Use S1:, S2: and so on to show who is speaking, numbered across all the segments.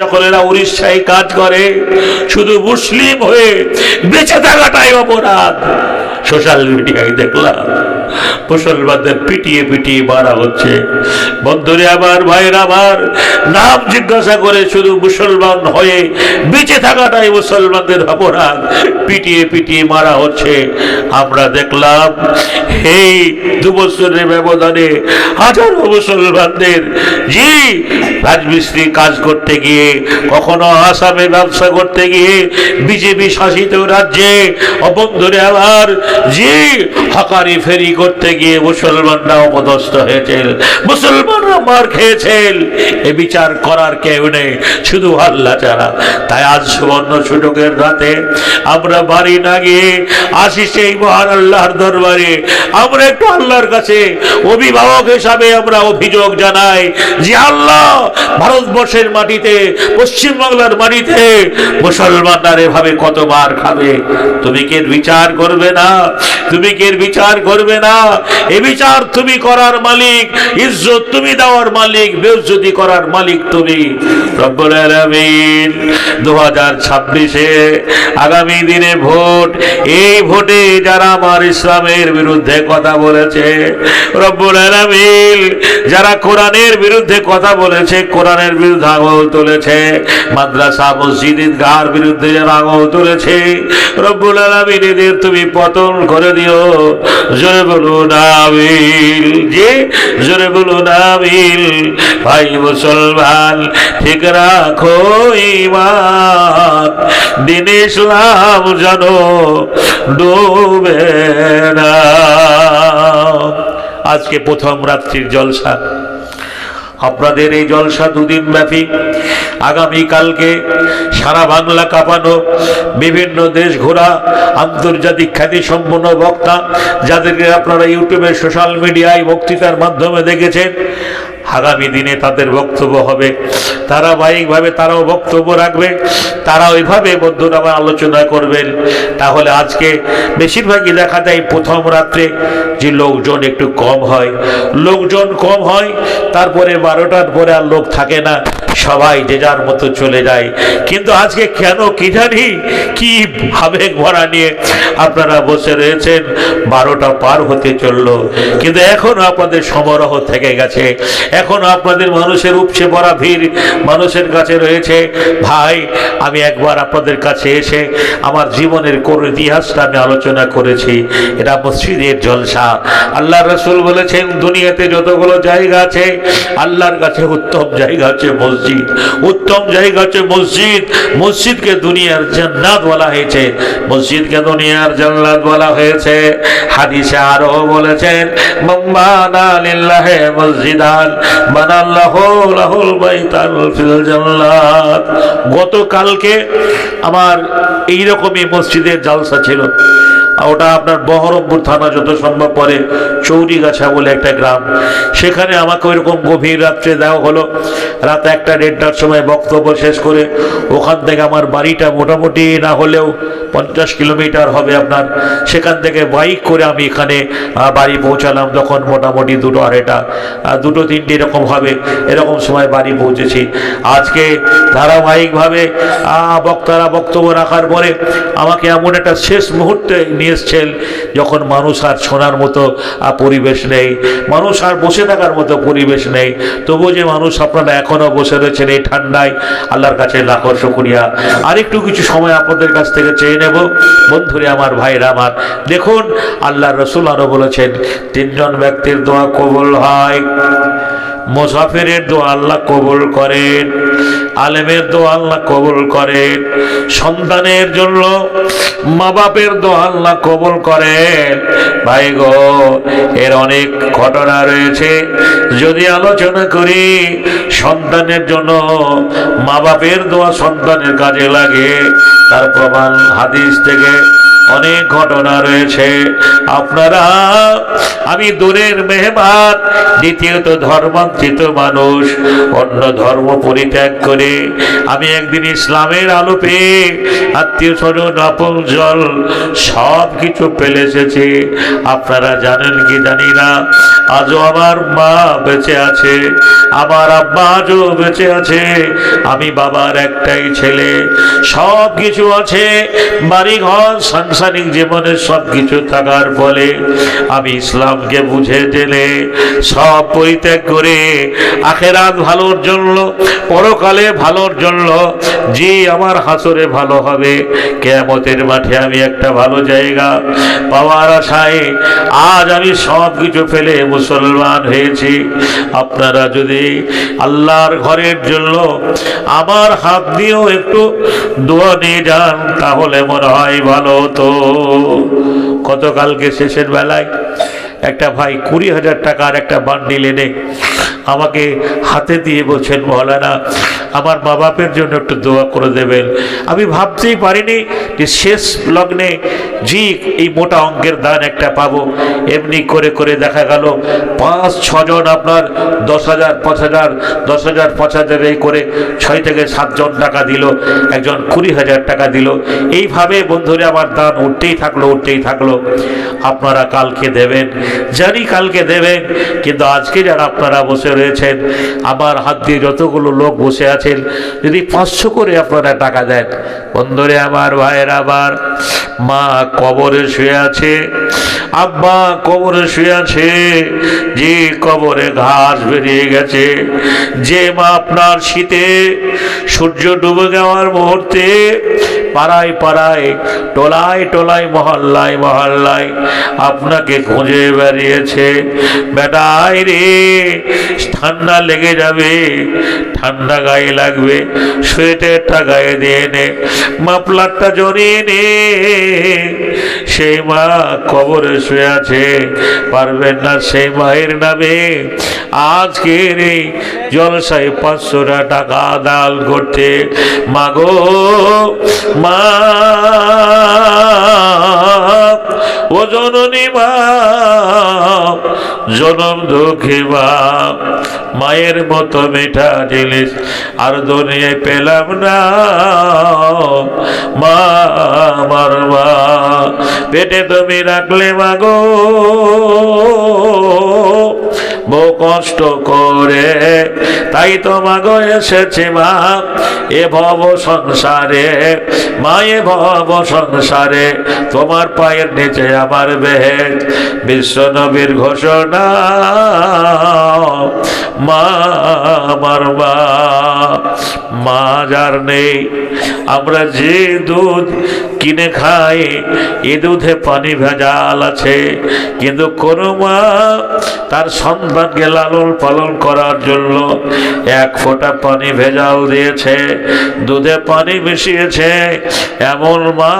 S1: যখন এরা উড়িষ্যায় কাজ করে। শুধু মুসলিম হয়ে বেঁচে থাকাটাই অপরাধ। সোশ্যাল মিডিয়ায় দেখলাম। মুসলমানদের পিটিয়ে পিটিয়ে মারা হচ্ছে। বন্ধুরে আমার, ভাইয়ের আমার, নাম জিজ্ঞাসা করে শুধু মুসলমান হয়ে বেঁচে থাকাটাই মুসলমানদের অপরাধ। পিটিয়ে পিটিয়ে মারা হচ্ছে। আমরা দেখলাম, এই দু বছরের ব্যবধানে হাজারো মুসলমানদের জি রাজমিস্ত্রি কাজ করতে গিয়ে, কখনো আসামে ব্যবসা করতে গিয়ে, বিজেপি শাসিত রাজ্যে অবন্ধরে আবার জি হকারি ফেরি করতে গিয়ে মুসলমানরা অপদস্থ হয়েছিল। মুসলমানরা মার খেয়েছেন এ বিচার করার কেউ নেই, শুধু আল্লাহ ছাড়া। তাই আজ সুবর্ণ সুযোগের রাতে আমরা বাড়ি না গিয়ে আসি সেই মহান আল্লাহর দরবারে আমরা একটু আল্লাহর কাছে অভিভাবক হিসাবে আমরা অভিযোগ জানাই যে আল্লাহ ভারতবর্ষের মাটিতে পশ্চিম বাংলার মাটিতে মুসলমানরা এভাবে কতবার খাবে? তুমি কে বিচার করবে না? তুমি কে বিচার করবে না? এ বিচার তুমি করার মালিক, ইজ্জত তুমি দেওয়ার মালিক বেজ্জতি করার মালিক তুমি। রব্বুল আলামিন দু হাজার ছাব্বিশে আগামী দিনে ভোট, এই ভোটে যারা আমার ইসলামের বিরুদ্ধে কথা বলেছে, রব্বুল আলামিন, যারা কোরআনের বিরুদ্ধে কথা বলেছে, কোরআনের বিরুদ্ধে আঙুল তুলেছে, মাদ্রাসা, মসজিদ বিরুদ্ধে যারা আঙুল তুলেছে, রব্বুল আলামিন এদের তুমি পতন করে দিও। বলুন আমিন। যে জোরে বলুন আমিন। ভাই মুসলমান, ঠিক রাখো ইমান। দিন ইসলাম জানো ডুবে না। আজকে প্রথম রাত্রির জলসা। আপনাদের এই জলসা দুদিন ব্যাপী আগামীকালকে সারা বাংলা কাঁপানো বিভিন্ন দেশ ঘোরা আন্তর্জাতিক খ্যাতি সম্পন্ন বক্তা, যাদেরকে আপনারা ইউটিউবে, সোশ্যাল মিডিয়ায় বক্তৃতার মাধ্যমে দেখেছেন আগামী দিনে তাদের বক্তব্য হবে। ধারাবাহিকভাবে তারাও বক্তব্য রাখবে। তারা ওইভাবে বন্ধুরা আমার আলোচনা করবেন। তাহলে আজকে বেশিরভাগই দেখা যায় প্রথম রাত্রে যে লোকজন একটু কম হয়। লোকজন কম হয়, তারপরে বারোটার পরে আর লোক থাকে না। সবাই যে যার মতো চলে যায়। কিন্তু আজকে কেন কি জানি, কি আবেগ ভরা নিয়ে আপনারা বসে রয়েছেন, বারোটা পার হতে চলল। কিন্তু এখনও আপনাদের সমারোহ থেকে গেছে। এখনও আপনাদের মানুষের উপচে পড়া ভিড় মানুষের কাছে রয়েছে। ভাই, আমি একবার আপনাদের কাছে এসে আমার জীবনের কোন ইতিহাসটা আমি আলোচনা করেছি। এটা মসজিদের জলসা। আল্লাহ রসুল বলেছেন, দুনিয়াতে যতগুলো জায়গা আছে, আল্লাহর কাছে উত্তম জায়গা আছে মসজিদ। উত্তম জায়গা আছে মসজিদ। মসজিদকে দুনিয়ার জান্নাত বলা হয়েছে। মসজিদকে দুনিয়ার জান্নাত বলা হয়েছে। হাদিসে আরও বলেছেন মাম্মানা লিল্লাহে মসজিদান গতকালকে আমার এইরকমই মসজিদের জালসা ছিল। ওটা আপনার বহরমপুর থানা যত সম্ভব পরে চৌরিগাছা বলে একটা গ্রাম। সেখানে আমাকে ওইরকম গভীর রাত্রে দেওয়া হলো। রাত একটা দেড়টার সময় বক্তব্য শেষ করে ওখান থেকে আমার বাড়িটা মোটামুটি না হলেও পঞ্চাশ কিলোমিটার হবে আপনার। সেখান থেকে বাইক করে আমি এখানে বাড়ি পৌঁছালাম তখন মোটামুটি দুটো আড়াইটা দুটো তিনটে এরকম হবে, এরকম সময় বাড়ি পৌঁছেছি। আজকে ধারাবাহিকভাবে বক্তারা বক্তব্য রাখার পরে আমাকে এমন একটা শেষ মুহূর্তে নিয়ে এসছেন যখন মানুষ আর শোনার মতো পরিবেশ নেই, মানুষ আর বসে থাকার মতো পরিবেশ নেই, তবুও যে মানুষ আপনারা এখনও বসে রয়েছেন এই ঠান্ডায়, আল্লাহর কাছে লাখো শুক্রিয়া। আরেকটু কিছু সময় আপনাদের কাছ থেকে চেয়ে নেব। বন্ধুরে আমার, ভাইরা আমার, দেখুন আল্লাহ রসুল আরও বলেছেন, তিনজন ব্যক্তির দোয়া কবুল হয়। মুসাফিরের দোয়া আল্লাহ কবুল করেন, আলেমের দোয়া আল্লাহ কবুল করেন, সন্তানের জন্য মা বাপের দোয়া আল্লাহ কবুল করেন। ভাই গো, এর অনেক ঘটনা রয়েছে। যদি আলোচনা করি, সন্তানের জন্য মা বাপের দোয়া সন্তানের কাজে লাগে, তার প্রমাণ হাদিস থেকে অনেক ঘটনা রয়েছে। আপনারা, আমি দূরের মেহমান, দ্বিতীয়ত ধর্মান্তরিত মানুষ, অন্য ধর্ম পরিত্যাগ করে আমি একদিন ইসলামের আলো পেয়ে আত্মীয় স্বজন, আপন জল সব কিছু পেলে এসেছি। আপনারা জানেন কি জানি না, আজও আমার মা বেঁচে আছে, আমার আব্বা আজও বেঁচে আছে, আমি বাবার একটাই ছেলে সব কিছু আছে বাড়ি ঘর সাংসারিক জীবনের সব কিছু থাকার ফলে আমি ইসলামকে বুঝে দিলে সব পরিত্যাগ করে আখেরাত ভালোর জন্য, পরকালে ভালোর জন্য যে আমার হাসরে ভালো হবে। কেয়ামতের মাঠে আমি একটা ভালো জায়গা পাওয়ার আশায় আজ আমি সব কিছু ফেলে মুসলমান হয়েছি। আপনারা যদি আল্লাহর ঘরের জন্য আমার হাত দিয়েও একটু দোয়া নিয়ে যান, তাহলে মনে হয় ভালো তো গতকালকে শেষের বেলায় একটা ভাই কুড়ি হাজার টাকার একটা বান্ডিল এনে আমাকে হাতে দিয়ে বলছেন, মৌলানা, আমার মা বাপের জন্য একটু দোয়া করে দেবেন। আমি ভাবতেই পারিনি যে শেষ লগ্নে জি এই মোটা অঙ্কের দান একটা পাবো। এমনি করে করে দেখা গেল, পাঁচ, ছজন আপনার, দশ হাজার, পাঁচ হাজার, দশ হাজার, পাঁচ হাজার এই করে ছয় থেকে সাতজন টাকা দিল, একজন কুড়ি হাজার টাকা দিল। এইভাবে বন্ধুরা, আমার দান উঠতেই থাকল উঠতেই থাকল। আপনারা কালকে দেবেন, জানি কালকে দেবেন, কিন্তু আজকে যারা আপনারা বসে রয়েছেন আমার হাত দিয়ে যতগুলো লোক বসে আছেন, যদি পাঁচশো করে আপনারা টাকা দেন। বন্ধুরে আমার, ভাইয়ের আবার মা কবরে শুয়ে আছে, আব্বা কবরে শুয়ে আছে, যে কবরে ঘাস বেরিয়ে গেছে, যে মা আপনার শীতে সূর্য ডুবে যাওয়ার মুহূর্তে পাড়ায় পাড়ায়, টোলায় টোলায়, মহল্লায় মহল্লায় আপনাকে খুঁজে বেরিয়েছে। বেটাই রে ঠান্ডা লেগে যাবে, ঠান্ডা গায়ে লাগবে, সোয়েটারটা গায়ে দিয়ে নে মাপলারটা জড়িয়ে নে। সেই মা কবরে শুয়ে আছে, পারবেন না সেই মায়ের নামে। আজকের এই জলসায় পাঁচশোটা টাকা দাল করতে। মাগো মা, ও জননী মা জনম দুঃখী বাপ মায়ের মতো মিঠা জিনিস আর দুনিয়ায় পেলাম না। মা, আমার মা, পেটে তুমি রাখলে মাগো বউ কষ্ট করে। তাই তো মাগো এসেছে মা, এ ভব সংসারে। মা, এ ভব সংসারে, তোমার পায়ের নিচে আমার বেহেজ বিশ্ব নবীর ঘোষণা, মা, আমার মা মা যার নেই। আমরা যে দুধ কিনে খাই, এ দুধে পানি ভেজাল আছে। কিন্তু কোনো মা তার সন্তানকে লালন পালন করার জন্য এক ফোঁটা পানি ভেজাল দিয়েছে, দুধে পানি মিশিয়েছে। এমন মা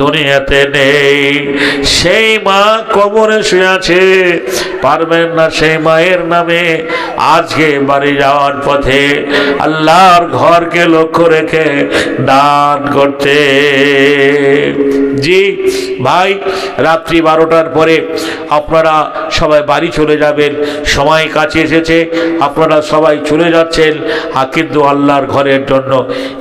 S1: দুনিয়াতে নেই, সেই মা কবরে শুয়ে আছে। পারবেন না সেই মায়ের নামে আজকে বাড়ি যাওয়ার পথে। আল্লাহর ঘরকে লক্ষ্য রেখে দান করতে। জি, ভাই, রাত্রি বারোটার পরে আপনারা সবাই বাড়ি চলে যাবেন। সময় কাছে এসেছে, আপনারা সবাই চলে যাচ্ছেন। কিন্তু আল্লাহর ঘরের জন্য।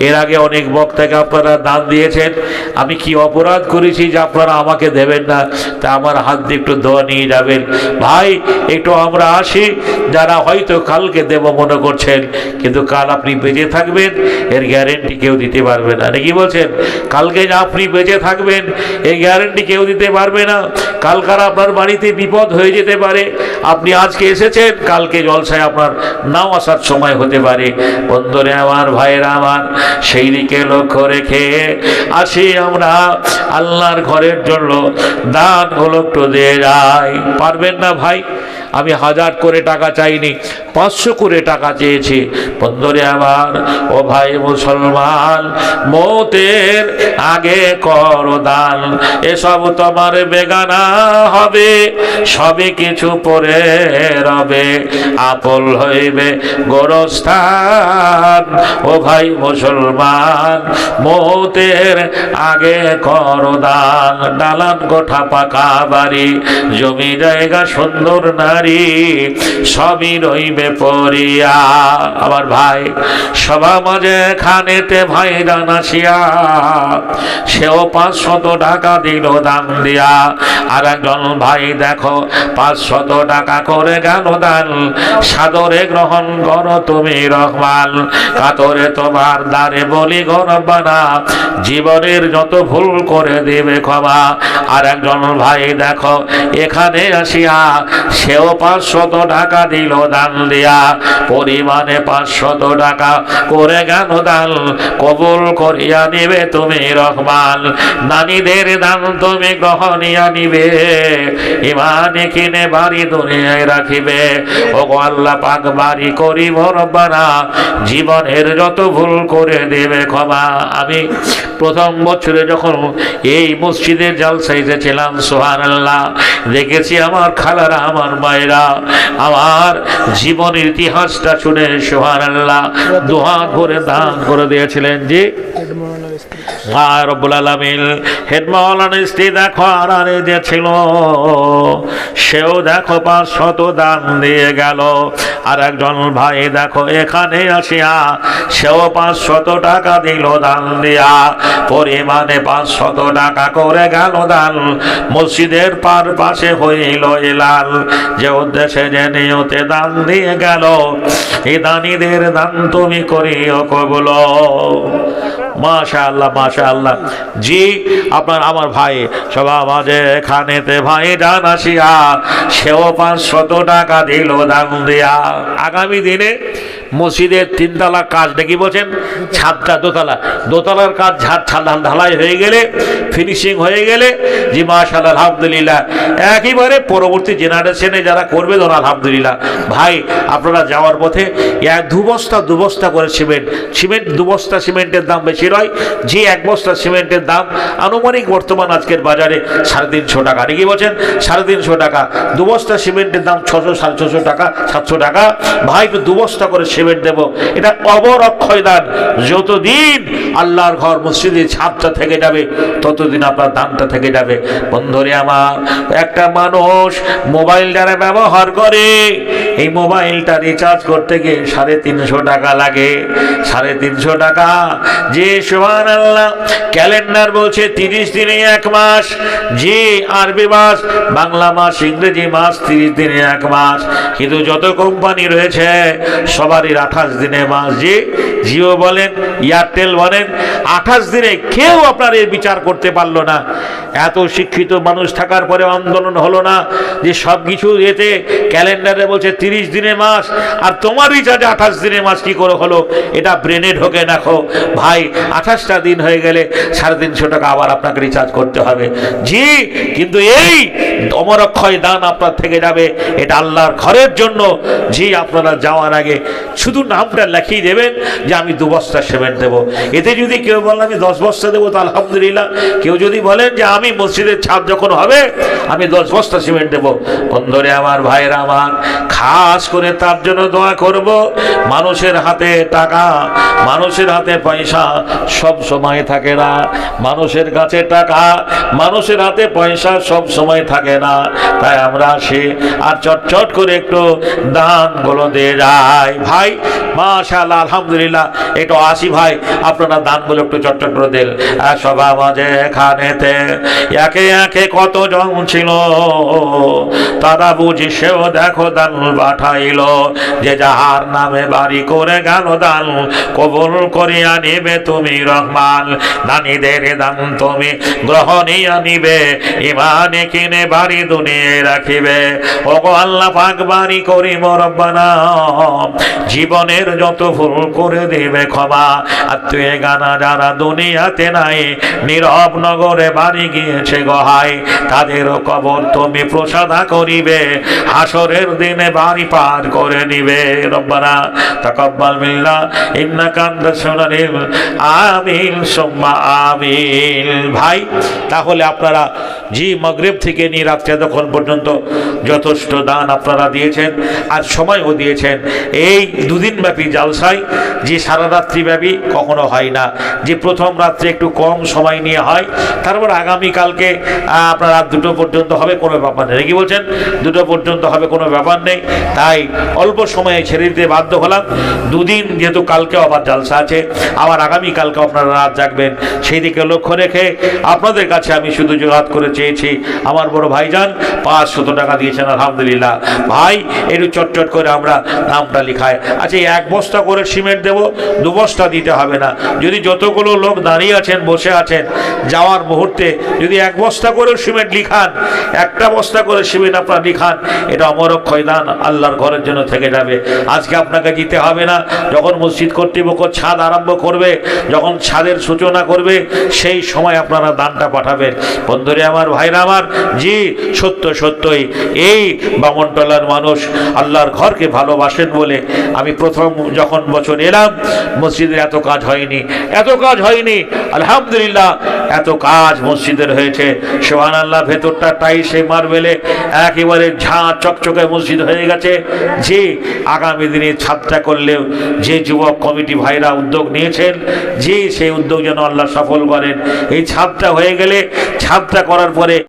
S1: এর আগে অনেক বক্তাকে আপনারা দান দিয়েছেন। আমি কি অপরাধ করেছি যে আপনারা আমাকে দেবেন না? তা আমার হাত দিয়ে একটু দোয়া নিয়ে যাবেন। ভাই, একটু আমরা আসি। যারা হয়তো কালকে দেব মনে করছেন, কিন্তু কাল আপনি বেঁচে থাকবেন, এর গ্যারেন্টি কেউ দিতে পারবে না। নাকি বলছেন, কালকে আপনি বেঁচে থাকবেন এই গ্যারেন্টি কেউ দিতে পারবে না। কালকার আপনার বাড়িতে বিপদ হয়ে যেতে পারে। আপনি আজকে এসেছেন, কালকে জলসায় আপনার নাও আসার সময় হতে পারে। বন্ধুরে আমার, ভাইয়েরা আমার, সেই দিকে লক্ষ্য রেখে আসি আমরা। আল্লাহর ঘরের জন্য দান হলো একটু দিয়ে যাই। পারবেন না ভাই? আমি হাজার করে টাকা চাইনি, পাঁচশো করে টাকা চেয়েছি। বন্ধুরে আমার, ও ভাই মুসলমান, মতের আগে কর দান। এসব তোমার বেগানা হবে সবে কিছু পরে রবে। আপল হইবে গোরস্থান, ও ভাই মুসলমান, মতের আগে কর দান। ডালান কোঠা পাকা বাড়ি, জমি জায়গা সুন্দর নারী সবই রইবে পরিয়া আমার ভাই সভা মাঝে খানেতে ভাই রানাসিয়া সেও পাঁচশত টাকা দিল দান দিয়া। আর একজন ভাই, দেখো, পাঁচশত টাকা করে গেল দান? সাদরে গ্রহণ করো তুমি রহমান, কাতরে তোমার দ্বারে বলি গরবানা জীবনের যত ভুল করে দেবে ক্ষমা। আর একজন ভাই, দেখো, এখানে আসিয়া, সেও পাঁচশত টাকা দিল দান দিয়া। পরিমাণে পাঁচশত টাকা করে গেল দান। কবুল করিয়া নিবে তুমি রহমান। নানীদের দান তুমি গ্রহণিয়া নিবে। ইমানে কিনে বাড়ি দুনিয়ায় রাখিবে। ও আল্লাহ পাক বাড়ি করিব রব্বানা। জীবনের যত ভুল করে দেবে ক্ষমা। আমি প্রথম বছরে যখন এই মসজিদের জালসা এসেছিলাম সোহান আল্লাহ দেখেছি আমার খালারা, আমার মায়েরা আমার জীবনের ইতিহাসটা শুনে সোহান আল্লাহ দোহা করে দান করে দিয়েছিলেন যে দিয়ে একজন ভাই দেখো, এখানে সেও টাকা দিয়া। পাঁচ শত টাকা করে গেল দান। মসজিদের পার পাশে হইল এলাল। যে উদ্দেশ্যে যে নিয়তে দান দিয়ে গেল। এই দানিদের দান তুমি করিও কবল। মাশা আল্লাহ মাশা আল্লাহ জি, আপনার আমার ভাই সবা মাঝে খানেতে ভাই ডান আসিয়া, সেও পাঁচশত টাকা দিল দাম দিয়া। আগামী দিনে মসজিদের তিনতলা কাজ দেখি বলছেন, ছাদটা দোতলা। দোতলার কাজ ঝাড় ছাদ ঢালাই হয়ে গেলে ফিনিশিং হয়ে গেলে, জি মাশাল আলহামদুলিল্লাহ। একেবারে পরবর্তী জেনারেশনে যারা করবে ধর, আলহামদুলিল্লাহ। ভাই, আপনারা যাওয়ার পথে এক দু বস্তা দু বস্তা করে সিমেন্ট। সিমেন্ট দু বস্তা সিমেন্টের দাম বেশি নয়, যে এক বস্তা সিমেন্টের দাম আনুমানিক বর্তমান আজকের বাজারে সাড়ে তিনশো টাকা। নাকি বলছেন, সাড়ে তিনশো টাকা। দু বস্তা সিমেন্টের দাম ছশো, সাড়ে ছশো টাকা, সাতশো টাকা। ভাই তো দু বস্তা করে সিমেন্ট দেবো। এটা অবর অক্ষয় দান। যতদিন আল্লাহর ঘর মসজিদের ছাদটা থেকে যাবে, ততদিন আপনার দানটা থেকে যাবে। বন্ধুরে আমার, একটা মানুষ মোবাইল যারা ব্যবহার করে, এই মোবাইলটা রিচার্জ করতে গিয়ে সাড়ে তিনশো টাকা লাগে। সাড়ে তিনশো টাকা। যে সোহান আল্লাহ ক্যালেন্ডার বলছে তিরিশ দিনে এক মাস। যে আরবি মাস, বাংলা মাস, ইংরেজি মাস তিরিশ দিনে এক মাস। কিন্তু যত কোম্পানি রয়েছে সবারই আঠাশ দিনে মাস যে জিও বলেন, এয়ারটেল বলেন, আঠাশ দিনে কেউ আপনার এই বিচার করতে পারল না। এত শিক্ষিত মানুষ থাকার পরে আন্দোলন হলো না যে সব কিছু এতে ক্যালেন্ডারে বলছে তিরিশ দিনে মাস, আর তোমার রিচার্জে আঠাশ দিনে মাস কি করে হলো, এটা ব্রেনে ঢোকে রাখো ভাই, আঠাশটা দিন হয়ে গেলে সাড়ে তিনশো টাকা আবার আপনাকে রিচার্জ করতে হবে। জি, কিন্তু এই অমরক্ষয় দান আপনার থেকে যাবে, এটা আল্লাহর ঘরের জন্য। জি, আপনারা যাওয়ার আগে শুধু নামটা লেখিয়ে দেবেন যে আমি দু বস্তা সিমেন্ট দেবো। এতে যদি কেউ বলেন, আমি দশ বস্তা দেবো, তো আলহামদুলিল্লাহ। কেউ যদি বলেন যে, আমি মসজিদের ছাদ যখন হবে, আমি দশ বস্তা সিমেন্ট দেবো। বন্ধরে আমার, ভাইয়েরা আমার, খাস করে তার জন্য দোয়া করব। মানুষের হাতে টাকা, মানুষের হাতে পয়সা সব সময় থাকে না। মানুষের কাছে টাকা, মানুষের হাতে পয়সা সব সময় থাকে না। তাই আমরা আসি আর চটচট করে একটু দান দানগুলো দিয়ে যাই। ভাই মাশাআল্লাহ, আলহামদুলিল্লাহ। একটু আসি ভাই, আপনারা দানগুলো একটু চটচট করে আর সভা মাঝে এখানেতে একে একে কত জন ছিল? তারা বুঝি সেও দেখো দান পাঠাইল। যে যাহার নামে বাড়ি করে গেল দান, কবুল করিয়া নিবে তুমি রহমান। দানিদের দান তুমি গ্রহণিয়া নিবে ইমানে কিনে বাড়ি দুনিয়ে রাখিবে। ও আল্লাহ পাক বাড়ি করি মরব্বানা জীবনের যত ভুল করে দিবে ক্ষমা। আর তুই গানা যারা দুনিয়াতে নাই, নীরব নগরে বাড়ি গিয়েছে গহায় তাদেরও কবর তুমি প্রসাদা করিবে, হাসরের দিনে বাড়ি পার করে নিবে। রব্বানা তাকাব্বাল মিল্লা, ইন্নাকা আনতাস সামিউল আমিন সুম্মা আমিন ভাই, তাহলে আপনারা জি, মগরিব থেকে নিয়ে রাত্রে তখন পর্যন্ত যথেষ্ট দান আপনারা দিয়েছেন আর সময়ও দিয়েছেন। এই দুদিন ব্যাপী জালসায় যে সারা রাত্রি ব্যাপী কখনো হয় না। যে প্রথম রাত্রে একটু কম সময় নিয়ে হয়, তারপর আগামীকালকে আপনার রাত দুটো পর্যন্ত হবে, কোনো ব্যাপার নেই। কি বলছেন? দুটো পর্যন্ত হবে, কোনো ব্যাপার নেই। তাই অল্প সময়ে ছেড়ে দিতে বাধ্য হলাম। দুদিন যেহেতু কালকে আবার জালসা আছে, আবার আগামীকালকে আপনারা রাত জাগবেন। সেই দিকে লক্ষ্য রেখে আপনাদের কাছে আমি শুধু জোরাত করে চেয়েছি। আমার বড় ভাইজান পাঁচশত টাকা দিয়েছেন, আলহামদুলিল্লাহ। ভাই, একটু চটচট করে আমরা নামটা লিখায় আচ্ছা এক বস্তা করে সিমেন্ট দেবো, দু বস্তা দিতে হবে না। যদি যতগুলো লোক দাঁড়িয়ে আছেন, বসে আছেন, যাওয়ার মুহূর্তে যদি এক বস্তা করে সিমেন্ট লিখান, একটা বস্তা করে সিমেন্ট আপনার লিখান, এটা অমরক্ষয় দান আল্লাহর ঘরের জন্য থেকে যাবে। আজকে আপনাকে দিতে হবে না, যখন মসজিদ কর্তৃপক্ষ ছাদ আরম্ভ করবে, যখন ছাদের সূচনা করবে, সেই সময় আপনারা দানটা পাঠাবেন। বন্ধুরে আমার ভাইরা আমার। জি, সত্য, সত্যই। এই বামনটলার মানুষ আল্লাহর ঘরকে ভালোবাসেন বলে আমি প্রথম যখন বছর এলাম, মসজিদে এত কাজ হয়নি। এত কাজ হয়নি। আলহামদুলিল্লাহ, এত কাজ মসজিদের হয়েছে। সোহান আল্লাহ ভেতরটা টাইসে মার্বেলে একেবারে ঝাঁ চকচকে মসজিদ হয়ে গেছে। যে আগামী দিনে ছাদটা করলেও যে যুবক কমিটি ভাইরা উদ্যোগ নিয়েছেন যে সেই উদ্যোগ যেন আল্লাহ সফল করেন। এই ছাদটা হয়ে গেলে, ছাদটা করার পরে